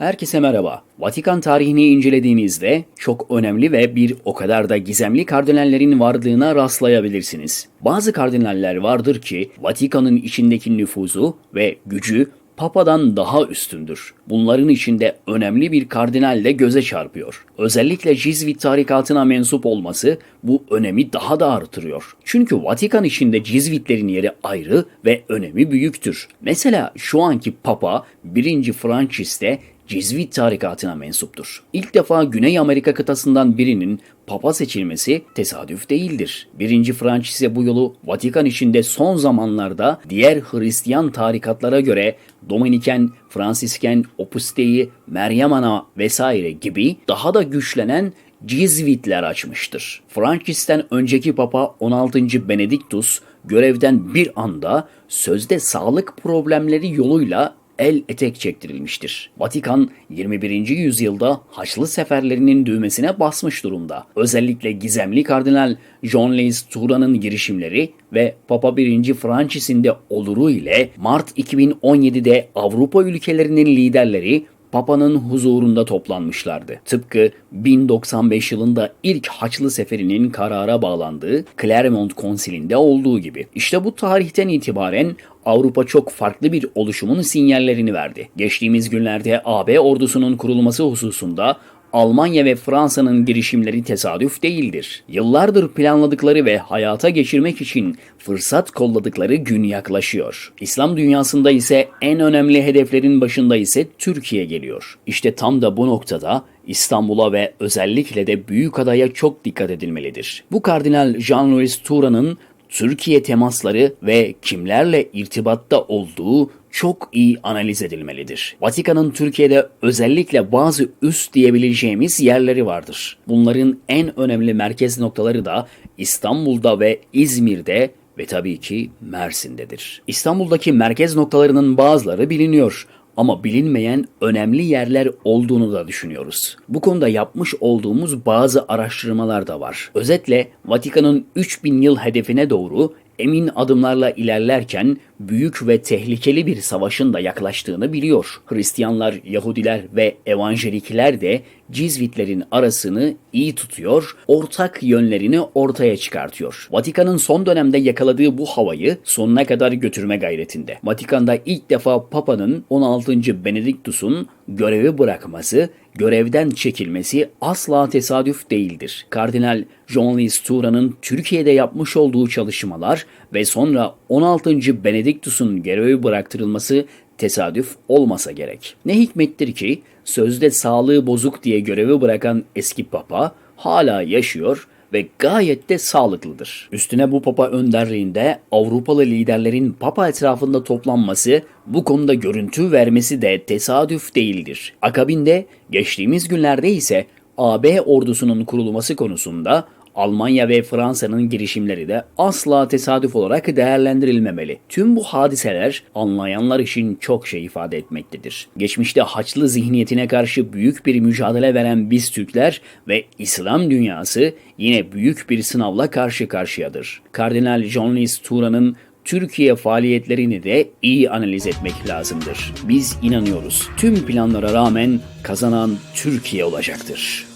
Herkese merhaba. Vatikan tarihini incelediğinizde çok önemli ve bir o kadar da gizemli kardinallerin varlığına rastlayabilirsiniz. Bazı kardinaller vardır ki Vatikan'ın içindeki nüfuzu ve gücü Papa'dan daha üstündür. Bunların içinde önemli bir kardinal de göze çarpıyor. Özellikle Cizvit tarikatına mensup olması bu önemi daha da artırıyor. Çünkü Vatikan içinde Cizvitlerin yeri ayrı ve önemi büyüktür. Mesela şu anki Papa 1. Francis de Cizvit tarikatına mensuptur. İlk defa Güney Amerika kıtasından birinin papa seçilmesi tesadüf değildir. Birinci Francis'e bu yolu Vatikan içinde son zamanlarda diğer Hristiyan tarikatlara göre Dominiken, Fransisken, Opus Dei, Meryem Ana vesaire gibi daha da güçlenen Cizvitler açmıştır. Francis'ten önceki Papa 16. Benediktus görevden bir anda sözde sağlık problemleri yoluyla el etek çektirilmiştir. Vatikan 21. yüzyılda Haçlı seferlerinin düğmesine basmış durumda. Özellikle gizemli kardinal John Leys Tura'nın girişimleri ve Papa 1. Francis'in de oluru ile Mart 2017'de Avrupa ülkelerinin liderleri Papa'nın huzurunda toplanmışlardı. Tıpkı 1095 yılında ilk Haçlı Seferi'nin karara bağlandığı Clermont Konsili'nde olduğu gibi. İşte bu tarihten itibaren Avrupa çok farklı bir oluşumun sinyallerini verdi. Geçtiğimiz günlerde AB ordusunun kurulması hususunda Almanya ve Fransa'nın girişimleri tesadüf değildir. Yıllardır planladıkları ve hayata geçirmek için fırsat kolladıkları gün yaklaşıyor. İslam dünyasında ise en önemli hedeflerin başında ise Türkiye geliyor. İşte tam da bu noktada İstanbul'a ve özellikle de Büyükada'ya çok dikkat edilmelidir. Bu kardinal Jean-Louis Toura'nın Türkiye temasları ve kimlerle irtibatta olduğu çok iyi analiz edilmelidir. Vatikan'ın Türkiye'de özellikle bazı üst diyebileceğimiz yerleri vardır. Bunların en önemli merkez noktaları da İstanbul'da ve İzmir'de ve tabii ki Mersin'dedir. İstanbul'daki merkez noktalarının bazıları biliniyor ama bilinmeyen önemli yerler olduğunu da düşünüyoruz. Bu konuda yapmış olduğumuz bazı araştırmalar da var. Özetle Vatikan'ın 3000 yıl hedefine doğru emin adımlarla ilerlerken büyük ve tehlikeli bir savaşın da yaklaştığını biliyor. Hristiyanlar, Yahudiler ve Evangelikler de Cizvitlerin arasını iyi tutuyor, ortak yönlerini ortaya çıkartıyor. Vatikan'ın son dönemde yakaladığı bu havayı sonuna kadar götürme gayretinde. Vatikan'da ilk defa Papa'nın 16. Benediktus'un görevi bırakması, görevden çekilmesi asla tesadüf değildir. Kardinal John Lee Stura'nın Türkiye'de yapmış olduğu çalışmalar ve sonra 16. Benediktus'un görevi bıraktırılması tesadüf olmasa gerek. Ne hikmettir ki sözde sağlığı bozuk diye görevi bırakan eski papa hala yaşıyor gayet de sağlıklıdır. Üstüne bu papa önderliğinde Avrupalı liderlerin papa etrafında toplanması, bu konuda görüntü vermesi de tesadüf değildir. Akabinde geçtiğimiz günlerde ise AB ordusunun kurulması konusunda Almanya ve Fransa'nın girişimleri de asla tesadüf olarak değerlendirilmemeli. Tüm bu hadiseler anlayanlar için çok şey ifade etmektedir. Geçmişte Haçlı zihniyetine karşı büyük bir mücadele veren biz Türkler ve İslam dünyası yine büyük bir sınavla karşı karşıyadır. Kardinal Lee Tura'nın Türkiye faaliyetlerini de iyi analiz etmek lazımdır. Biz inanıyoruz. Tüm planlara rağmen kazanan Türkiye olacaktır.